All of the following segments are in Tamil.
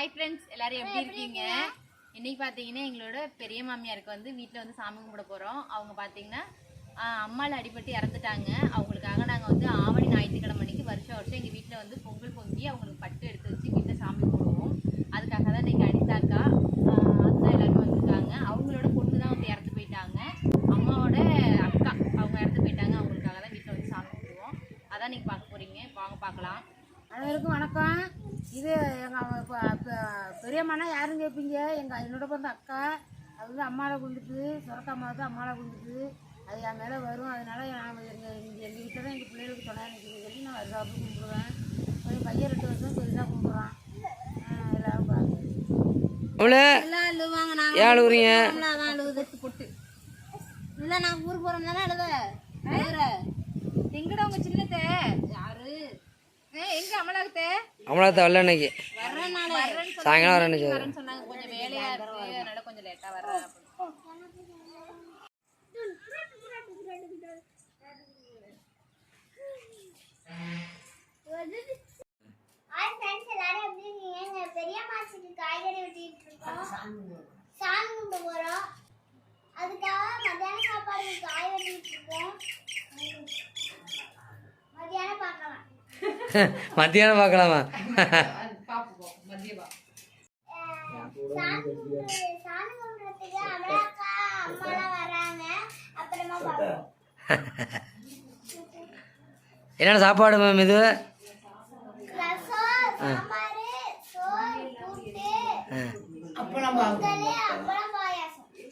ஹாய் ஃப்ரெண்ட்ஸ் எல்லாரும் எப்படி இருக்கீங்க? இன்னைக்கு பார்த்தீங்கன்னா எங்களோட பெரிய மாமியாருக்கு வந்து வீட்டில் வந்து சாமி கும்பிட போகிறோம் அவங்க பார்த்தீங்கன்னா ஆஹ், அம்மால அடிபட்டு இறந்துட்டாங்க. அவங்களுக்காக நாங்கள் வந்து ஆவணி ஞாயிற்றுக்கிழமை அன்னைக்கு வருஷம் வருஷம் எங்கள் வீட்டில் வந்து பொங்கல் பொங்கி அவங்களுக்கு பட்டு எடுத்து வச்சு வீட்டில் சாமி கும்பிடுவோம். அதுக்காக தான் இன்னைக்கு அனிதாக்கா அதுதான் எல்லாருமே வந்திருக்காங்க. அவங்களோட பொண்ணு தான் வந்து இறந்து போயிட்டாங்க. அம்மாவோட அக்கா அவங்க இறந்து போயிட்டாங்க. அவங்களுக்காக தான் வீட்டில் வந்து சாமி கும்பிடுவோம். அதான் நீங்கள் பார்க்க போகிறீங்க வாங்க பார்க்கலாம். அனைவருக்கும் வணக்கம். இது எங்கள் பெரியம்மானா யாரும் கேட்பீங்க எங்கள் என்னோட பிறந்த அக்கா அது வந்து அம்மாவை கும்பிடுது சுரக்கா அம்மாவுக்கு அம்மாவை கும்பிடுது அது என் மேலே வரும். அதனால நான் எங்கள் எங்கள் எங்கள் வீட்டில் தான் எங்கள் பிள்ளைகளுக்கு நிற்கிது சொல்லி நான் வருஷம் கும்பிடுவேன். என் பையன் ரெண்டு வருஷம் பெருசாக கும்பிடுறான். எல்லாரும் பார்த்து அவ்வளோ எல்லாம் அழுவாங்க. நான் தான் அழுகுது பொட்டு. இல்லை நான் ஊருக்கு போகிறோம் தானே அழுத எங்கடா உங்க சின்னத்தை? யாரு அமலாத்த வரல இன்னைக்கு. சாயங்காலம் வரேன்னு சொன்னாங்க. கொஞ்சம் வேலையா இருக்கு அதனால கொஞ்சம் லேட்டா வர்றேன் அப்படின்னு. ஹாய் ஃப்ரெண்ட்ஸ் எல்லாரும் எப்படி இருக்கீங்க எங்க பெரியம்மாச்சிக்கு காய்கறி வெட்டிட்டு இருக்கோம் சாமி கும்பிட போறோம் அதுக்காக மத்தியான சாப்பாடு காய் வெட்டிட்டு இருக்கோம் மத்தியானம் பார்க்கலாம் மத்தியானம் பார்க்கலாமா அஹ் சாமி கும்பிடு- சாமி கும்பிடுறதுக்கு அமலாக்கா அம்மாலாம் வராங்க மத்தியானம் பார்க்கலாமா? என்னென்ன சாப்பாடு மேம் இது? ஆ,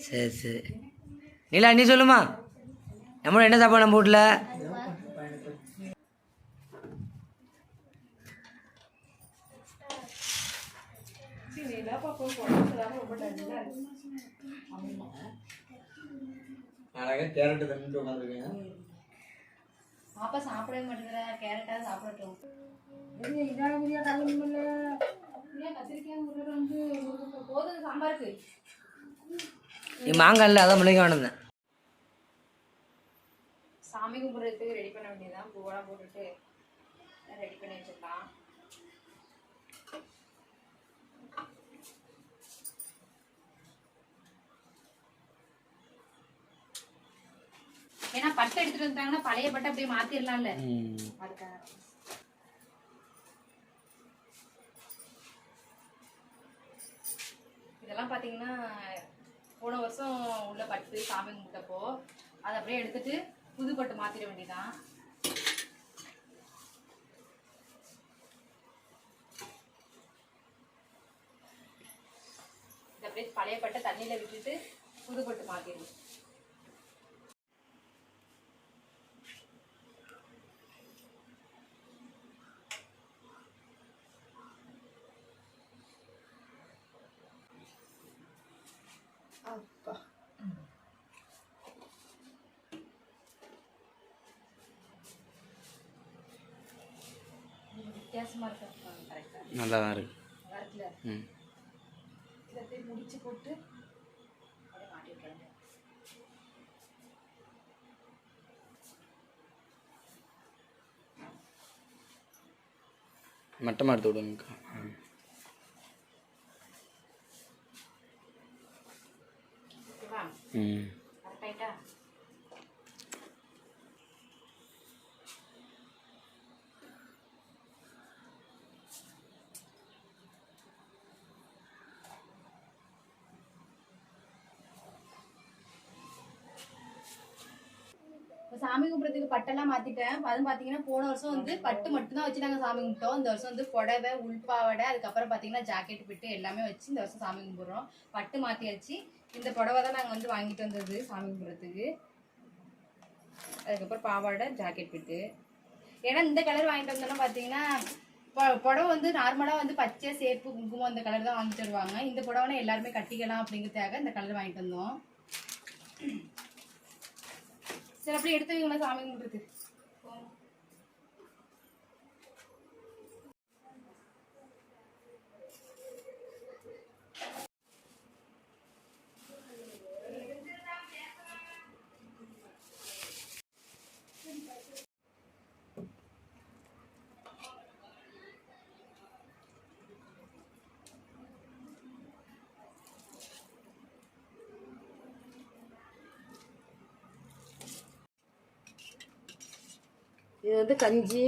சரி சரி. நீலா நீ சொல்லுமா. நம்மளும் என்ன சாப்பாடு நம்ம வீட்டில்? பாப்பா சாப்பிடவே மாட்டேங்கிற கேரட்டா சாப்பிடட்டும். இதான புரியா கல்வி இல்லை ஏன் கத்திரிக்காய் உருளை வந்து போதும் சாம்பாருக்கு. நீ மாங்காய் இல்லை அதான் முளைக்க வேண்டியது சாமி கும்பிடுறதுக்கு ரெடி பண்ண வேண்டியதுதான். பூவெல்லாம் போட்டுட்டு ரெடி பண்ணி வச்சிடலாம். ஏன்னா பட்டு எடுத்துட்டு வந்துட்டாங்கன்னா பழைய பட்டை அப்படியே மாத்திரலாம்ல. அதுக்காக. இதெல்லாம் பாத்தீங்கன்னா போன வருஷம் உள்ள பட்டு சாமி கும்பிட்டப்போ அதை அப்படியே எடுத்துட்டு புது பட்டு மாத்திர வேண்டியதான் இதை அப்படியே பழைய பட்டை தண்ணியில விட்டுட்டு புது பட்டு இது வித்தியாசமா இருக்கு நல்லா தான் இருக்கு ம் முடிச்சு போட்டு மட்டமாக எடுத்து விடுங்கக்கா ம். ஓகேவா ம் கரெக்ட் ஆயிட்டா இப்ப சாமி கும்பிட்றதுக்கு பட்டெல்லாம் மாத்திட்டேன். அதுவும் பாத்தீங்கன்னா போன வருஷம் வந்து பட்டு மட்டும் தான் வச்சு நாங்க சாமி கும்பிட்டோம். இந்த வருஷம் வந்து புடவை உள்பாவடை அதுக்கப்புறம் பாத்தீங்கன்னா ஜாக்கெட் பிட்டு எல்லாமே வச்சு இந்த வருஷம் சாமி கும்பிடுறோம். பட்டு மாத்தியாச்சு. இந்த புடவை தான் நாங்கள் வந்து வாங்கிட்டு வந்தது சாமி கும்பிட்றதுக்கு அதுக்கப்புறம் பாவாடை ஜாக்கெட் பிட்டு ஏன்னா இந்த கலர் வாங்கிட்டு வந்தோம்னா பார்த்தீங்கன்னா புடவை வந்து நார்மலாக வந்து பச்சை சேப்பு குங்குமம் அந்த கலர் தான் வாங்கிட்டு வருவாங்க. இந்த புடவைனா எல்லாருமே கட்டிக்கலாம் அப்படிங்கிறதுக்காக இந்த கலர் வாங்கிட்டு வந்தோம். சரி அப்படியே எடுத்து சாமி கும்பிட்றதுக்கு? இது வந்து கஞ்சி.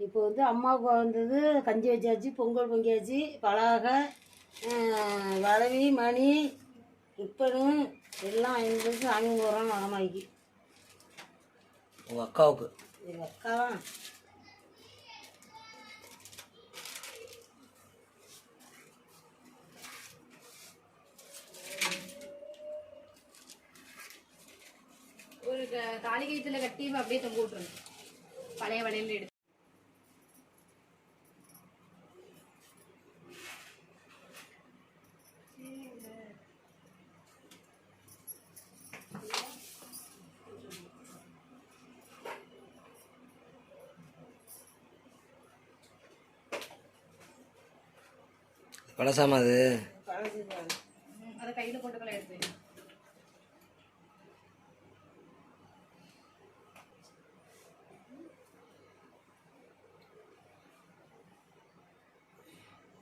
இப்போ வந்து அம்மாவுக்கு வந்தது கஞ்சி வச்சாச்சு பொங்கல் பொங்கியாச்சு பலகை வளவி மணி ரிப்பனு எல்லாம் வந்து சாமி கும்பிட்றோம் மகமாய்க்கு உங்கள் அக்காவுக்கு? எங்கள் அக்காவா ஒரு க- தாலி கயிற்றுல கட்டி அப்படியே தொங்க விட்டுருங்க பழைய வளையல் எடுத்து. பழசாமா அது? அதை கையில போட்டுக்கலாம்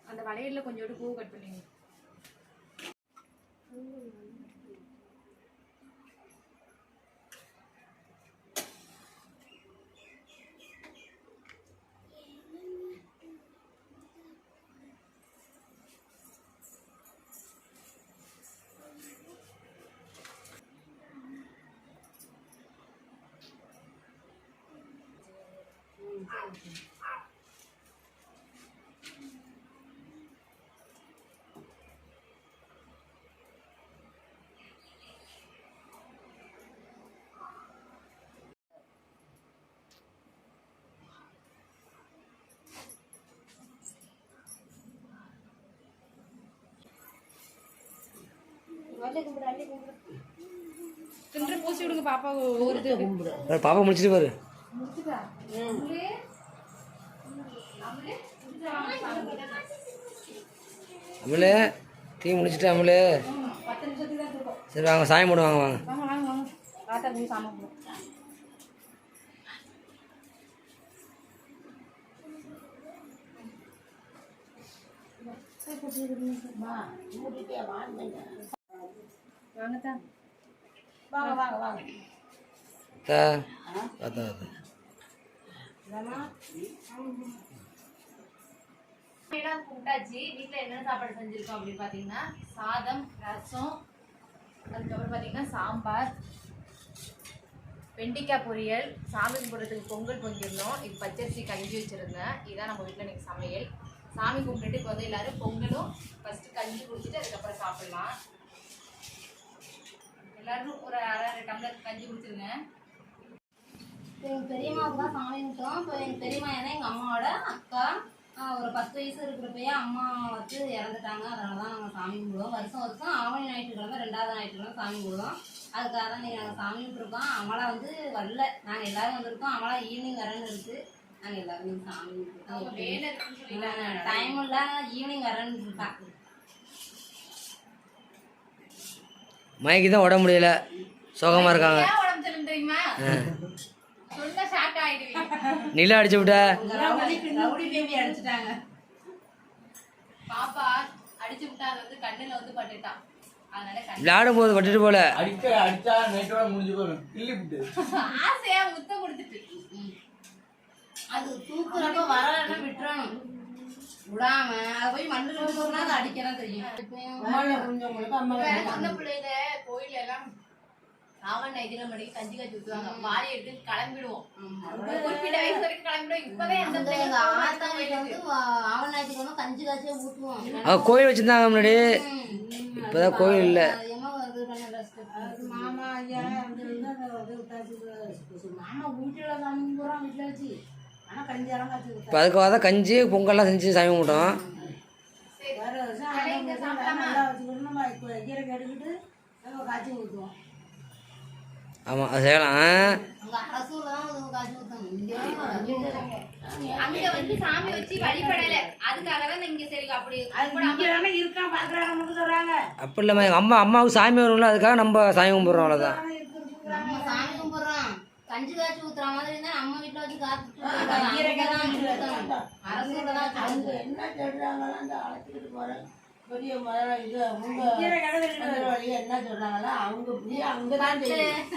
அந்த வளையல்ல கொஞ்சோண்டு பூ கட் பண்ணிங்க தின்று பூசி விடுங்க பாப்பா ஒரு இது பாப்பா முடிச்சிட்டு? பாரு அமலே டீ முடிச்சிட்டு அமலே. சரி வாங்க சாமி போடுவாங்க வாங்க வாங்க. வாங்க கூப்பிட்டாச்சு வீட்டில் என்ன சாப்பாடு செஞ்சுருக்கோம் அப்படின்னு பார்த்தீங்கன்னா சாதம் ரசம் அதுக்கப்புறம் பார்த்தீங்கன்னா சாம்பார் வெண்டிக்காய் பொரியல் சாமி கும்பிட்றதுக்கு பொங்கல் பொங்கியிருந்தோம். இது பச்சரிசி கஞ்சி வச்சுருந்தேன். இதுதான் நம்ம வீட்டில் இன்னைக்கு சமையல். சாமி கும்பிட்டுட்டு இப்போ வந்து எல்லாரும் பொங்கலும் ஃபஸ்ட்டு கஞ்சி குடிச்சிட்டு அதுக்கப்புறம் சாப்பிடலாம் எல்லாரும் ஒரு அரை அரை டம்ளர் கஞ்சி குடிச்சிருங்க. எங்கள் பெரியம்மாவுக்கு தான் சாமி கும்பிட்டோம். இப்போ எங்கள் பெரியம்மா ஏன்னா எங்கள் அம்மாவோட அக்கா ஒரு பத்து வயசு இருக்கிறப்பயே அம்மா வந்து இறந்துட்டாங்க. அதனால தான் நாங்கள் சாமி கும்பிடுவோம். வருஷம் வருஷம் ஆவணி ஞாயிற்றுக்கிழமை ரெண்டாவது ஞாயிற்றுக்கிழமை சாமி கும்பிடுவோம். அதுக்காக தான் நீங்கள் நாங்கள் சாமி கும்பிட்டுருக்கோம். அமலா வந்து வரல. நாங்கள் எல்லாரும் வந்திருக்கோம். அமலா ஈவினிங் வரேன்னு இருக்கு. நாங்கள் எல்லாரும் சாமி சொல்லிட்டாங்க. டைம் இல்லை. ஈவினிங் வரேன்னு இருக்கான் மைக்கு தான் உடம்பு முடியல. சோகமாக இருக்காங்க. நிலா அடிச்சு விட்ட. விளையாடும் போது பட்டுட்டு. போல. அது தூக்குறப்ப வரலன்னா விட்டுறணும். விடாம அதை போய் மண்ணில் விட்டுனா அது அடிக்கலாம் தெரியும். சொந்த பிள்ளையில கோயில்ல எல்லாம் நைதில மணிக்கு கஞ்சி காய்ச்சி ஊத்துவாங்க. வாரி எடுத்து கிளம்பிடுவோம். ஒரு குறிப்பிட்ட வயசு வரைக்கும் கிளம்பிடுவோம். அந்த பிள்ளைங்க ஆத்தா வீட்டுல வந்து ஆவண ஞாயிற்றுக்கிழமை கஞ்சி காய்ச்சியே ஊற்றுவோம் அவ கோயில் வச்சுருந்தாங்க முன்னாடி. இப்போதான் கோயில் இல்லை. மாமா ஐயா மாமா வீட்டில் வீட்டில் வச்சு. இப்போ அதுக்காக தான் கஞ்சி பொங்கல்லாம் செஞ்சு சாமி கும்பிட்டோம். ஆமாம் அது செய்யலாம். அப்படி இல்லாமல் எங்கள் அம்மா அம்மாவுக்கு சாமி வரும்ல அதுக்காக நம்ம சாமி கும்பிட்றோம் அவ்வளோதான் கஞ்சி காய்ச்சி ஊத்துற மாதிரி இருந்தா நம்ம வீட்டுல வச்சு காத்துட்டு அரசூர்ல தான் அவங்க என்ன சொல்கிறாங்களோ அந்த அழைச்சிக்கிட்டு பெரிய முதல்ல இது உங்க என்ன சொல்றாங்களோ அவங்க அங்கதான் தெரியும்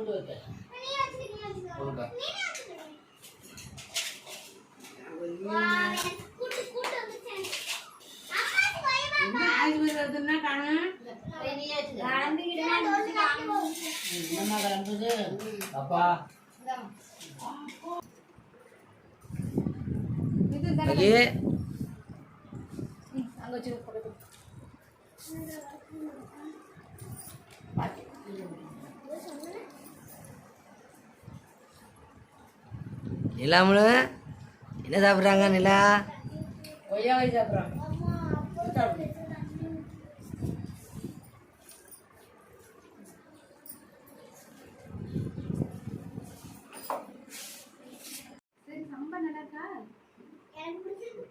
காட்டி போகுது என்னம்மா கிளம்புது அப்பா வச்சு பக்கத்துல நிலாமலு என்ன சாப்பிட்றாங்க நிலா? கொய்யாவை சாப்பிட்றாங்க. எனக்கு பிடிச்சிருக்கு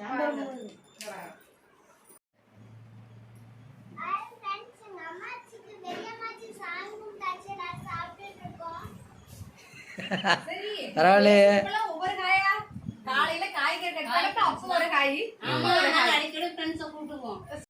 ஹாய் பரவாயில்லையே. காலையில காய் கேட்ட அப்போ ஒரு